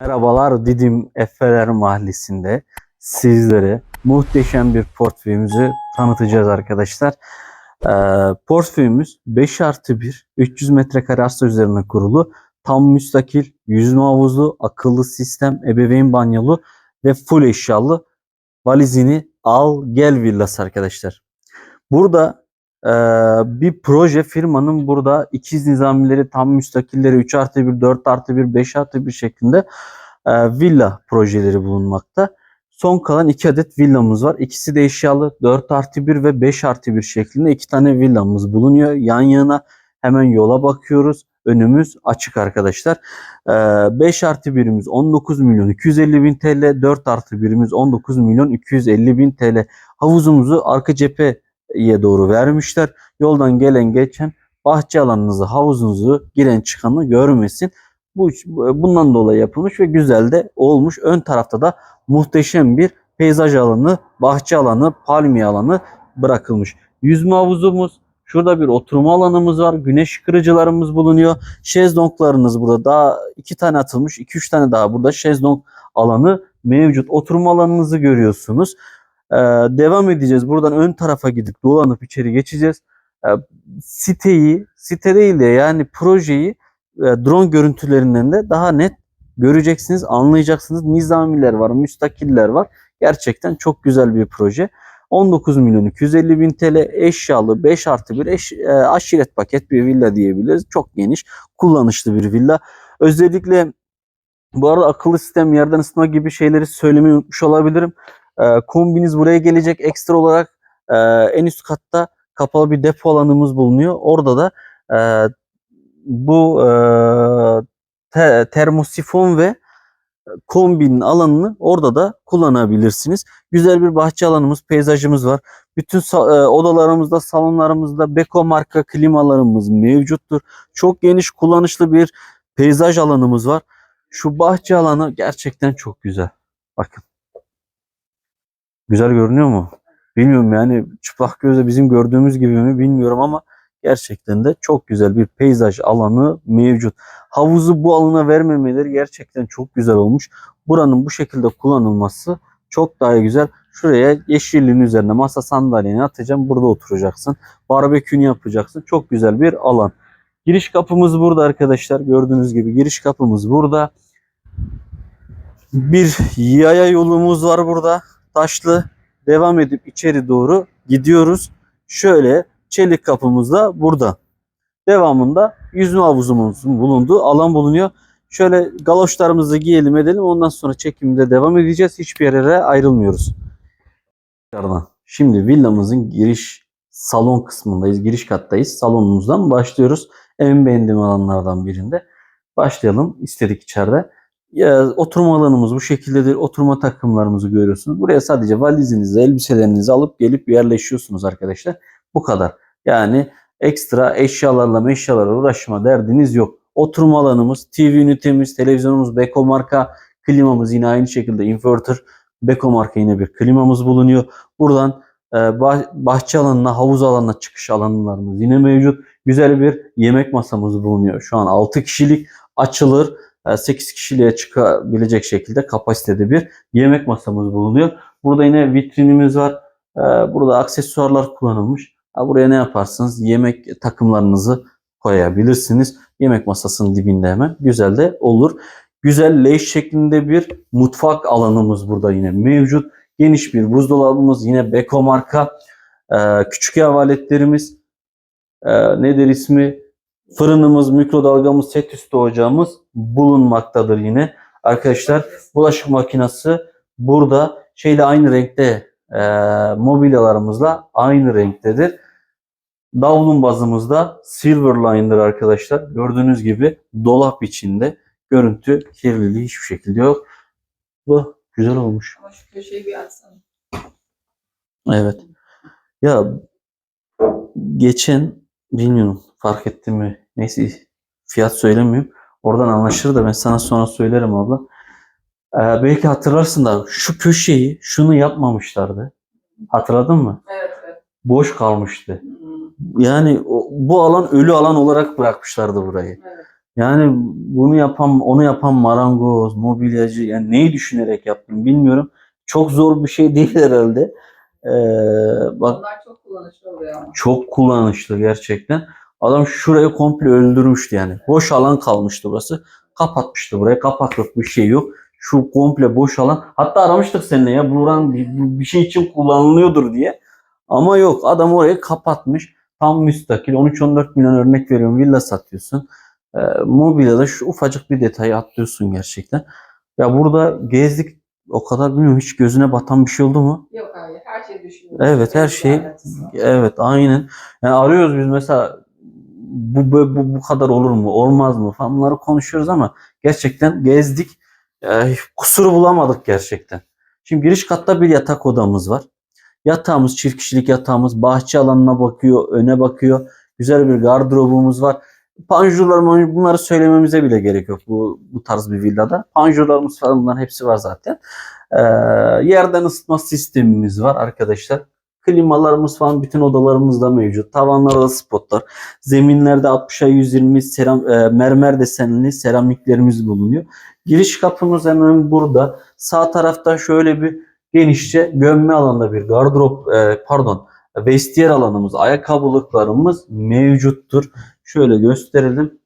Merhabalar Didim Efeler Mahallesi'nde sizlere muhteşem bir portföyümüzü tanıtacağız arkadaşlar. Ee, portföyümüz 5 artı 1, 300 metrekare arsa üzerine kurulu, tam müstakil, yüzme havuzlu, akıllı sistem, ebeveyn banyolu ve full eşyalı valizini al gel villası arkadaşlar. Burada bir proje firmanın burada ikiz nizamileri, tam müstakilleri 3 artı 1, 4 artı 1, 5 artı 1 şeklinde e, villa projeleri bulunmakta. Son kalan iki adet villamız var. İkisi de eşyalı 4 artı 1 ve 5 artı 1 şeklinde iki tane villamız bulunuyor. Yan yana hemen yola bakıyoruz. Önümüz açık arkadaşlar. E, 5 artı 1'imiz 19 milyon 250 bin TL. 4 artı 1'imiz 19 milyon 250 bin TL. Havuzumuzu arka cepheye doğru vermişler. Yoldan gelen geçen bahçe alanınızı, havuzunuzu giren çıkanı görmesin. Bu bundan dolayı yapılmış ve güzel de olmuş. Ön tarafta da muhteşem bir peyzaj alanı, bahçe alanı, palmiye alanı bırakılmış. Yüzme havuzumuz, şurada bir oturma alanımız var. Güneş kırıcılarımız bulunuyor. Şezlonglarınız burada daha iki tane atılmış. 2-3 tane daha burada şezlong alanı mevcut. Oturma alanınızı görüyorsunuz. Ee, devam edeceğiz. Buradan ön tarafa gidip dolanıp içeri geçeceğiz. Ee, siteyi, site değil de yani projeyi e, drone görüntülerinden de daha net göreceksiniz, anlayacaksınız. Nizamiler var, müstakiller var. Gerçekten çok güzel bir proje. 19 milyon 250 bin TL eşyalı 5 artı 1 eş, e, aşiret paket bir villa diyebiliriz. Çok geniş, kullanışlı bir villa. Özellikle bu arada akıllı sistem, yerden ısıtma gibi şeyleri söylemeyi unutmuş olabilirim. E, kombiniz buraya gelecek. Ekstra olarak e, en üst katta kapalı bir depo alanımız bulunuyor. Orada da e, bu e, te, termosifon ve kombinin alanını orada da kullanabilirsiniz. Güzel bir bahçe alanımız, peyzajımız var. Bütün e, odalarımızda, salonlarımızda Beko marka klimalarımız mevcuttur. Çok geniş kullanışlı bir peyzaj alanımız var. Şu bahçe alanı gerçekten çok güzel. Bakın. Güzel görünüyor mu? Bilmiyorum yani çıplak gözle bizim gördüğümüz gibi mi bilmiyorum ama gerçekten de çok güzel bir peyzaj alanı mevcut. Havuzu bu alana vermemeleri gerçekten çok güzel olmuş. Buranın bu şekilde kullanılması çok daha güzel. Şuraya yeşilliğin üzerine masa sandalyeni atacağım. Burada oturacaksın. Barbekünü yapacaksın. Çok güzel bir alan. Giriş kapımız burada arkadaşlar. Gördüğünüz gibi giriş kapımız burada. Bir yaya yolumuz var burada. Taşlı. Devam edip içeri doğru gidiyoruz. Şöyle çelik kapımız da burada. Devamında yüzme havuzumuzun bulunduğu alan bulunuyor. Şöyle galoşlarımızı giyelim edelim. Ondan sonra çekimde devam edeceğiz. Hiçbir yere ayrılmıyoruz. Şimdi villamızın giriş salon kısmındayız. Giriş kattayız. Salonumuzdan başlıyoruz. En beğendiğim alanlardan birinde. Başlayalım. İstedik içeride. Ya, oturma alanımız bu şekildedir. Oturma takımlarımızı görüyorsunuz. Buraya sadece valizinizi, elbiselerinizi alıp gelip yerleşiyorsunuz arkadaşlar. Bu kadar. Yani ekstra eşyalarla meşyalarla uğraşma derdiniz yok. Oturma alanımız, TV ünitemiz, televizyonumuz, Beko marka, klimamız yine aynı şekilde inverter, Beko marka yine bir klimamız bulunuyor. Buradan e, bah- bahçe alanına, havuz alanına çıkış alanlarımız yine mevcut. Güzel bir yemek masamız bulunuyor. Şu an 6 kişilik açılır. 8 kişiliğe çıkabilecek şekilde kapasitede bir yemek masamız bulunuyor. Burada yine vitrinimiz var. E, Burada aksesuarlar kullanılmış. Ha, Buraya ne yaparsınız? Yemek takımlarınızı koyabilirsiniz. Yemek masasının dibinde hemen. Güzel de olur. Güzel leş şeklinde bir mutfak alanımız burada yine mevcut. Geniş bir buzdolabımız yine Beko marka. Küçük ev aletlerimiz. Nedir ismi? Fırınımız, mikrodalgamız, set üstü ocağımız bulunmaktadır yine. Arkadaşlar bulaşık makinesi burada şeyle aynı renkte e, mobilyalarımızla aynı renktedir. Davlun bazımızda Silverline'dır arkadaşlar. Gördüğünüz gibi dolap içinde görüntü kirliliği hiçbir şekilde yok. Bu güzel olmuş. Ama şu köşeyi bir açsana. Evet. Ya geçen bilmiyorum fark ettim mi? Neyse fiyat söylemiyorum. Oradan anlaşılır da ben sana sonra söylerim abla. Ee, belki hatırlarsın da şu köşeyi şunu yapmamışlardı. Hatırladın mı? Evet evet. Boş kalmıştı. Yani bu alan ölü alan olarak bırakmışlardı burayı. evet. Yani bunu yapan, onu yapan marangoz, mobilyacı yani neyi düşünerek yaptım bilmiyorum. Çok zor bir şey değil herhalde. Ee, bak Onlar çok kullanışlı oluyor ama. çok kullanışlı gerçekten. Adam şurayı komple öldürmüştü yani. Boş alan kalmıştı burası. Kapatmıştı burayı. Kapaklık bir şey yok. Şu komple boş alan. Hatta aramıştık seninle ya buran bir, bir şey için kullanılıyordur diye. Ama yok adam orayı kapatmış. Tam müstakil 13-14 milyon örnek veriyorum villa satıyorsun. Ee, mobilyada şu ufacık bir detayı atlıyorsun gerçekten. Ya burada gezdik o kadar bilmiyorum hiç gözüne batan bir şey oldu mu? Yok hayır her şey düşünülür. Evet, her şey- Evet aynen. Yani arıyoruz biz mesela bu, bu, bu, kadar olur mu olmaz mı falan bunları konuşuyoruz ama gerçekten gezdik. Ee, kusuru bulamadık gerçekten. Şimdi giriş katta bir yatak odamız var. Yatağımız çift kişilik yatağımız bahçe alanına bakıyor, öne bakıyor. Güzel bir gardırobumuz var. Panjurlar bunları söylememize bile gerek yok bu, bu tarz bir villada. Panjurlarımız falan bunların hepsi var zaten. Ee, yerden ısıtma sistemimiz var arkadaşlar. Klimalarımız falan bütün odalarımızda mevcut. Tavanlarda spotlar. Zeminlerde 60'a 120 seram, e, mermer desenli seramiklerimiz bulunuyor. Giriş kapımız hemen burada. Sağ tarafta şöyle bir genişçe gömme alanda bir gardırop e, pardon vestiyer alanımız, ayakkabılıklarımız mevcuttur. Şöyle gösterelim.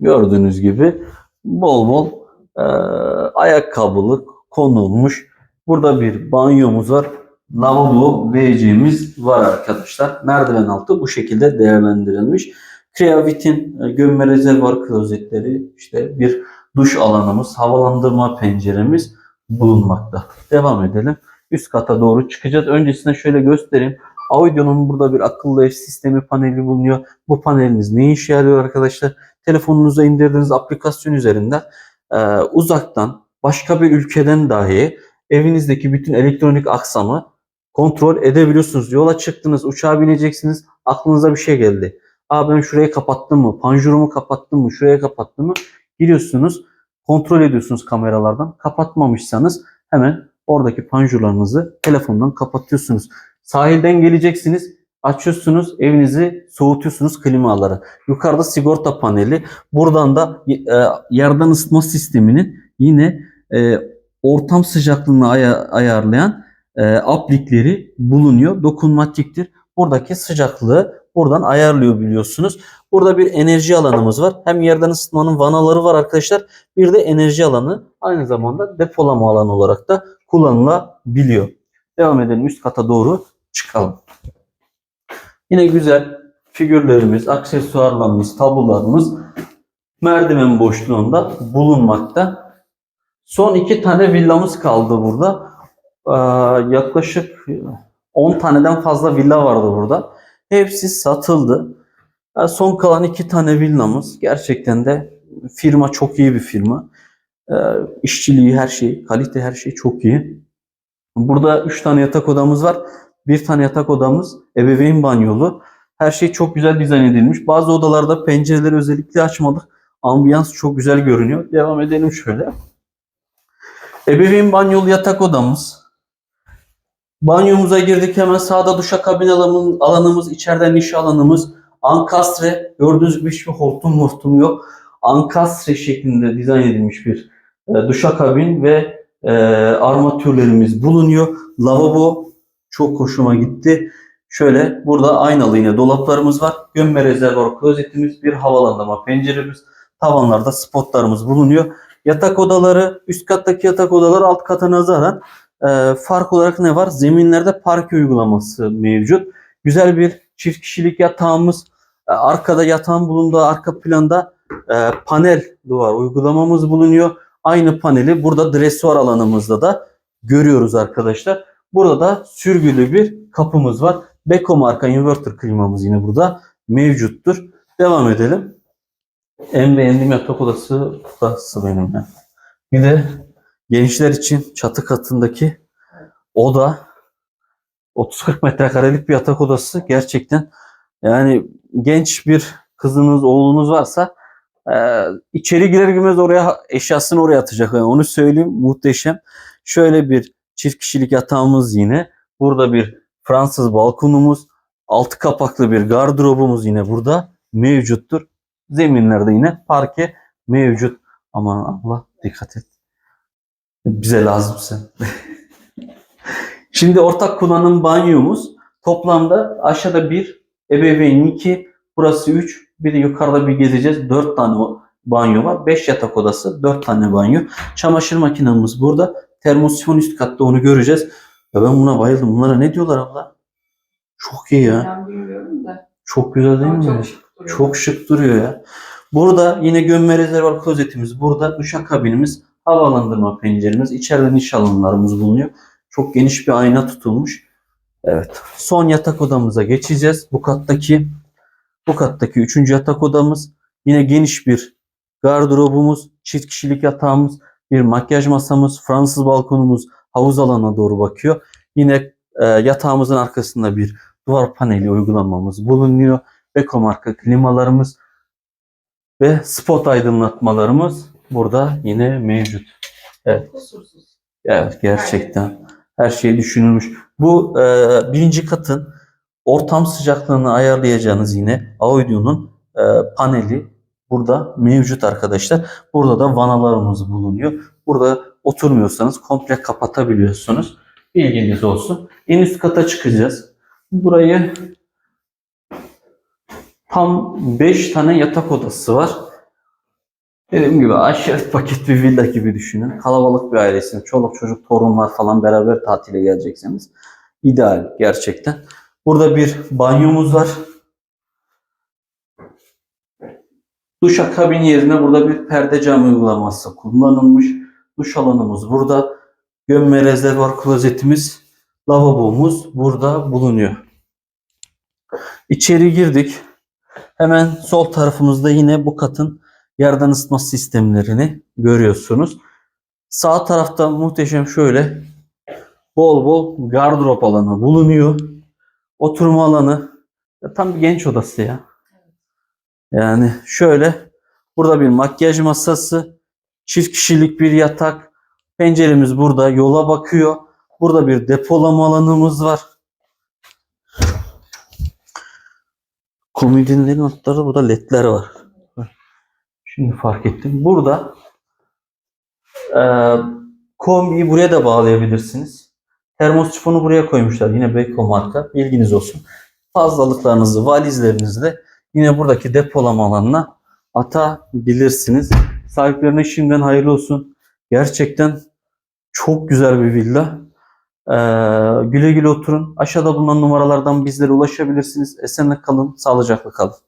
Gördüğünüz gibi bol bol e, ayakkabılık konulmuş. Burada bir banyomuz var. Lavabo WC'miz var arkadaşlar. Merdiven altı bu şekilde değerlendirilmiş. Kreavitin e, gömme rezervuar klozetleri, işte bir duş alanımız, havalandırma penceremiz bulunmakta. Devam edelim. Üst kata doğru çıkacağız. Öncesinde şöyle göstereyim. Audio'nun burada bir akıllı ev sistemi paneli bulunuyor. Bu paneliniz ne işe yarıyor arkadaşlar? Telefonunuza indirdiğiniz aplikasyon üzerinden e, uzaktan başka bir ülkeden dahi evinizdeki bütün elektronik aksamı kontrol edebiliyorsunuz. Yola çıktınız, uçağa bineceksiniz, aklınıza bir şey geldi. Aa ben şurayı kapattım mı? Panjurumu kapattım mı? Şuraya kapattım mı? Giriyorsunuz, kontrol ediyorsunuz kameralardan. Kapatmamışsanız hemen oradaki panjurlarınızı telefondan kapatıyorsunuz. Sahilden geleceksiniz, açıyorsunuz, evinizi soğutuyorsunuz klimaları. Yukarıda sigorta paneli. Buradan da e, yerden ısıtma sisteminin yine e, ortam sıcaklığını aya- ayarlayan aplikleri bulunuyor. Dokunmatiktir. Buradaki sıcaklığı buradan ayarlıyor biliyorsunuz. Burada bir enerji alanımız var. Hem yerden ısıtmanın vanaları var arkadaşlar. Bir de enerji alanı aynı zamanda depolama alanı olarak da kullanılabiliyor. Devam edelim üst kata doğru çıkalım. Yine güzel figürlerimiz, aksesuarlarımız, tablolarımız merdiven boşluğunda bulunmakta. Son iki tane villamız kaldı burada. Ee, yaklaşık 10 taneden fazla villa vardı burada. Hepsi satıldı. Ee, son kalan iki tane villamız gerçekten de firma çok iyi bir firma. Ee, işçiliği her şey, kalite her şey çok iyi. Burada 3 tane yatak odamız var. Bir tane yatak odamız ebeveyn banyolu. Her şey çok güzel dizayn edilmiş. Bazı odalarda pencereleri özellikle açmadık. Ambiyans çok güzel görünüyor. Devam edelim şöyle. Ebeveyn banyolu yatak odamız. Banyomuza girdik hemen sağda duşakabin alanımız, alanımız, içeride niş alanımız. Ankastre gördüğünüz gibi hiçbir hortum mortum yok. Ankastre şeklinde dizayn edilmiş bir e, duşakabin ve e, armatürlerimiz bulunuyor. Lavabo çok hoşuma gitti. Şöyle burada aynalı yine dolaplarımız var. Gömme rezervuar klozetimiz, bir havalandırma penceremiz, tavanlarda spotlarımız bulunuyor. Yatak odaları, üst kattaki yatak odaları alt kata nazaran e, fark olarak ne var? Zeminlerde park uygulaması mevcut. Güzel bir çift kişilik yatağımız, e, arkada yatağın bulunduğu arka planda e, panel duvar uygulamamız bulunuyor. Aynı paneli burada dresuar alanımızda da görüyoruz arkadaşlar. Burada da sürgülü bir kapımız var. Beko marka inverter klimamız yine burada mevcuttur. Devam edelim. En beğendiğim yatak odası burası benim. Bir de gençler için çatı katındaki oda 30-40 metrekarelik bir yatak odası gerçekten yani genç bir kızınız oğlunuz varsa e, içeri girer girmez oraya eşyasını oraya atacak. Yani onu söyleyeyim muhteşem. Şöyle bir çift kişilik yatağımız yine. Burada bir Fransız balkonumuz. Altı kapaklı bir gardırobumuz yine burada mevcuttur. Zeminlerde yine parke mevcut. Aman Allah dikkat et. Bize lazımsın. Şimdi ortak kullanım banyomuz toplamda aşağıda bir, ebeveyn iki, burası üç, bir de yukarıda bir gezeceğiz. Dört tane o banyo var. Beş yatak odası, dört tane banyo. Çamaşır makinamız burada. Termosifon üst katta onu göreceğiz. Ya ben buna bayıldım. Bunlara ne diyorlar abla? Çok iyi ya. Ben bilmiyorum da. Çok güzel değil Ama mi? çok şık duruyor. Çok şık duruyor ya. Burada yine gömme rezervuar klozetimiz. Burada duşakabinimiz, havalandırma penceremiz, içeride niş alanlarımız bulunuyor. Çok geniş bir ayna tutulmuş. Evet. Son yatak odamıza geçeceğiz. Bu kattaki bu kattaki üçüncü yatak odamız. Yine geniş bir gardırobumuz, çift kişilik yatağımız, bir makyaj masamız, Fransız balkonumuz havuz alanına doğru bakıyor. Yine e, yatağımızın arkasında bir duvar paneli uygulamamız bulunuyor. Beko marka klimalarımız ve spot aydınlatmalarımız burada yine mevcut. Kusursuz. Evet gerçekten her şey düşünülmüş. Bu e, birinci katın ortam sıcaklığını ayarlayacağınız yine Audio'nun e, paneli burada mevcut arkadaşlar. Burada da vanalarımız bulunuyor. Burada oturmuyorsanız komple kapatabiliyorsunuz. Bilginiz olsun. En üst kata çıkacağız. Burayı tam 5 tane yatak odası var. Dediğim gibi aşiret paket bir villa gibi düşünün. Kalabalık bir ailesiniz. Çoluk çocuk torunlar falan beraber tatile gelecekseniz. ideal gerçekten. Burada bir banyomuz var. Duşakabin yerine burada bir perde cam uygulaması kullanılmış. Duş alanımız burada. Gömme rezervuar klozetimiz, lavabomuz burada bulunuyor. İçeri girdik. Hemen sol tarafımızda yine bu katın yerden ısıtma sistemlerini görüyorsunuz. Sağ tarafta muhteşem şöyle bol bol gardırop alanı bulunuyor. Oturma alanı ya tam bir genç odası ya. Yani şöyle burada bir makyaj masası, çift kişilik bir yatak, penceremiz burada yola bakıyor. Burada bir depolama alanımız var. Komodinlerin altlarında burada ledler var. Şimdi fark ettim. Burada e, kombiyi buraya da bağlayabilirsiniz. Termosifonu buraya koymuşlar. Yine Beko marka. Bilginiz olsun. Fazlalıklarınızı, valizlerinizi de yine buradaki depolama alanına atabilirsiniz. Sahiplerine şimdiden hayırlı olsun. Gerçekten çok güzel bir villa. Ee, güle güle oturun. Aşağıda bulunan numaralardan bizlere ulaşabilirsiniz. Esenle kalın, sağlıcakla kalın.